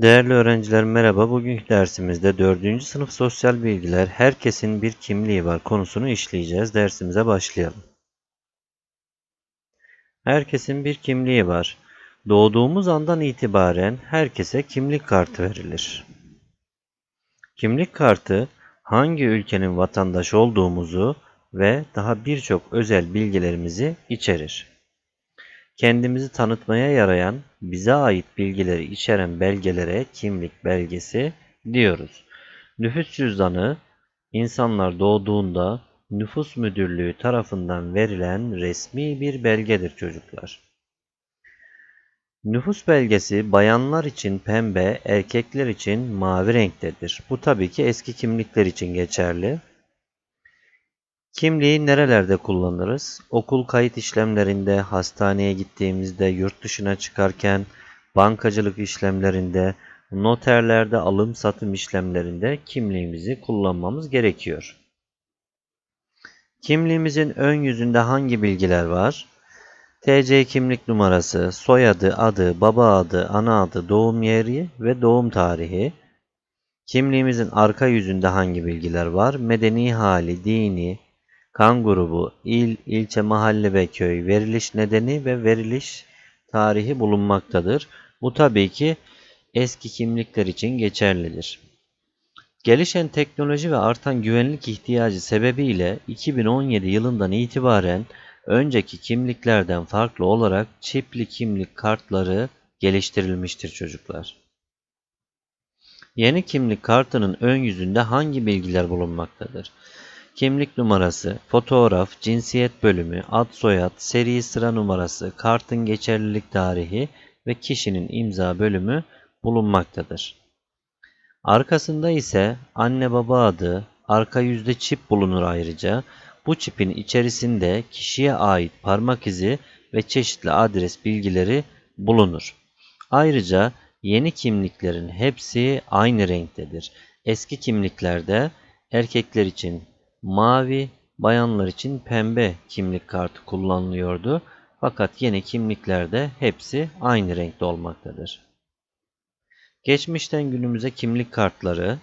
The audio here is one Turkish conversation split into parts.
Değerli öğrenciler merhaba. Bugünkü dersimizde 4. sınıf sosyal bilgiler herkesin bir kimliği var konusunu işleyeceğiz. Dersimize başlayalım. Herkesin bir kimliği var. Doğduğumuz andan itibaren herkese kimlik kartı verilir. Kimlik kartı hangi ülkenin vatandaşı olduğumuzu ve daha birçok özel bilgilerimizi içerir kendimizi tanıtmaya yarayan, bize ait bilgileri içeren belgelere kimlik belgesi diyoruz. Nüfus cüzdanı, insanlar doğduğunda nüfus müdürlüğü tarafından verilen resmi bir belgedir çocuklar. Nüfus belgesi bayanlar için pembe, erkekler için mavi renktedir. Bu tabii ki eski kimlikler için geçerli. Kimliği nerelerde kullanırız? Okul kayıt işlemlerinde, hastaneye gittiğimizde, yurt dışına çıkarken, bankacılık işlemlerinde, noterlerde alım satım işlemlerinde kimliğimizi kullanmamız gerekiyor. Kimliğimizin ön yüzünde hangi bilgiler var? TC kimlik numarası, soyadı, adı, baba adı, ana adı, doğum yeri ve doğum tarihi. Kimliğimizin arka yüzünde hangi bilgiler var? Medeni hali, dini, kan grubu, il, ilçe, mahalle ve köy, veriliş nedeni ve veriliş tarihi bulunmaktadır. Bu tabii ki eski kimlikler için geçerlidir. Gelişen teknoloji ve artan güvenlik ihtiyacı sebebiyle 2017 yılından itibaren önceki kimliklerden farklı olarak çipli kimlik kartları geliştirilmiştir çocuklar. Yeni kimlik kartının ön yüzünde hangi bilgiler bulunmaktadır? Kimlik numarası, fotoğraf, cinsiyet bölümü, ad soyad, seri sıra numarası, kartın geçerlilik tarihi ve kişinin imza bölümü bulunmaktadır. Arkasında ise anne baba adı, arka yüzde çip bulunur ayrıca. Bu çipin içerisinde kişiye ait parmak izi ve çeşitli adres bilgileri bulunur. Ayrıca yeni kimliklerin hepsi aynı renktedir. Eski kimliklerde erkekler için mavi, bayanlar için pembe kimlik kartı kullanılıyordu. Fakat yeni kimliklerde hepsi aynı renkte olmaktadır. Geçmişten günümüze kimlik kartları,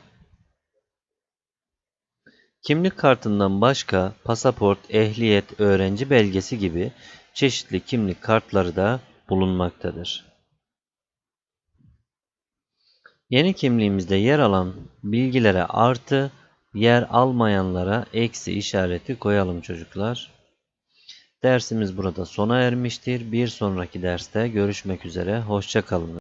kimlik kartından başka pasaport, ehliyet, öğrenci belgesi gibi çeşitli kimlik kartları da bulunmaktadır. Yeni kimliğimizde yer alan bilgilere artı, yer almayanlara eksi işareti koyalım çocuklar. Dersimiz burada sona ermiştir. Bir sonraki derste görüşmek üzere. Hoşçakalın.